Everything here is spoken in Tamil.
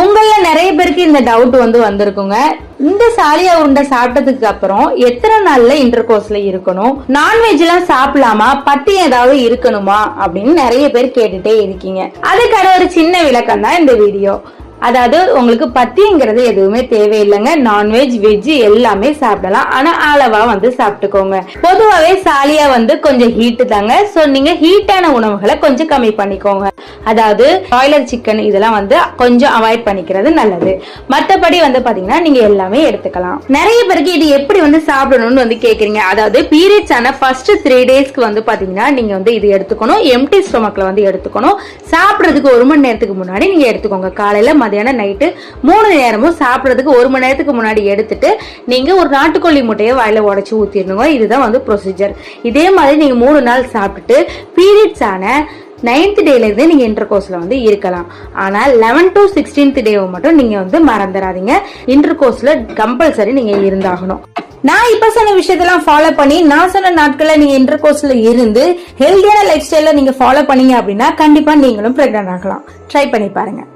உங்கள நிறைய பேருக்கு இந்த டவுட் வந்து வந்திருக்குங்க. இந்த சாலியா உருண்டை சாப்பிட்டதுக்கு அப்புறம் எத்தனை நாள்ல இன்டர் கோர்ஸ்ல இருக்கணும்? நான்வெஜ் எல்லாம் சாப்பிடலாமா? பட்டி ஏதாவது இருக்கணுமா? அப்படின்னு நிறைய பேர் கேட்டுட்டே இருக்கீங்க. அதுக்கான ஒரு சின்ன விளக்கம் தான் இந்த வீடியோ அதாவது உங்களுக்கு பத்திங்கிறது எதுவுமே தேவையில்லைங்க. நான்வெஜ் வெஜ் எல்லாமே சாப்பிடலாம். ஆனா அளவா வந்து சாப்பிட்டுக்கோங்க. பொதுவாகவே சாலியா வந்து கொஞ்சம் ஹீட்டு தாங்க. ஸோ நீங்க ஹீட்டான உணவுகளை கொஞ்சம் கம்மி பண்ணிக்கோங்க. அதாவது பாய்லர் சிக்கன் இதெல்லாம் வந்து கொஞ்சம் அவாய்ட் பண்ணிக்கிறது நல்லது. மற்றபடி வந்து பாத்தீங்கன்னா நீங்க எல்லாமே எடுத்துக்கலாம். நிறைய பேருக்கு இது எப்படி வந்து சாப்பிடணும்னு வந்து கேக்குறீங்க. அதாவது பீரியட்ஸ் ஆன ஃபர்ஸ்ட் த்ரீ டேஸ்க்கு வந்து பாத்தீங்கன்னா நீங்க வந்து இது எடுத்துக்கணும். எம்டி ஸ்டொமக்ல வந்து எடுத்துக்கணும். சாப்பிடுறதுக்கு ஒரு மணி நேரத்துக்கு முன்னாடி நீங்க எடுத்துக்கோங்க. காலையில மதியானம் நைட்டு மூணு நேரமும் சாப்பிட்றதுக்கு ஒரு மணி நேரத்துக்கு முன்னாடி எடுத்துட்டு நீங்கள் ஒரு நாட்டுக்கோழி முட்டையை வாயில உடச்சி ஊற்றிடணுங்க இதுதான் வந்து ப்ரொசீஜர் இதே மாதிரி நீங்கள் மூணு நாள் சாப்பிட்டுட்டு பீரியட்ஸ் ஆன நைன்த் டேல நீங்கள் இன்டர் கோர்ஸில் வந்து இருக்கலாம். ஆனால் லெவன் டு சிக்ஸ்டீன்த் டேவை மட்டும் நீங்கள் வந்து மறந்துடாதீங்க. இன்டர் கோர்ஸில் கம்பல்சரி நீங்கள் இருந்தாகணும். நான் இப்போ சொன்ன விஷயத்தெல்லாம் ஃபாலோ பண்ணி நான் சொன்ன நாட்களில் நீங்கள் இன்டர் கோர்ஸில் இருந்து ஹெல்த்தியான லைஃப் ஸ்டைலில் நீங்கள் ஃபாலோ பண்ணீங்க அப்படின்னா கண்டிப்பாக நீங்களும் ப்ரெக்னென்ட் ஆகலாம். ட்ரை பண்ணி பாருங்கள்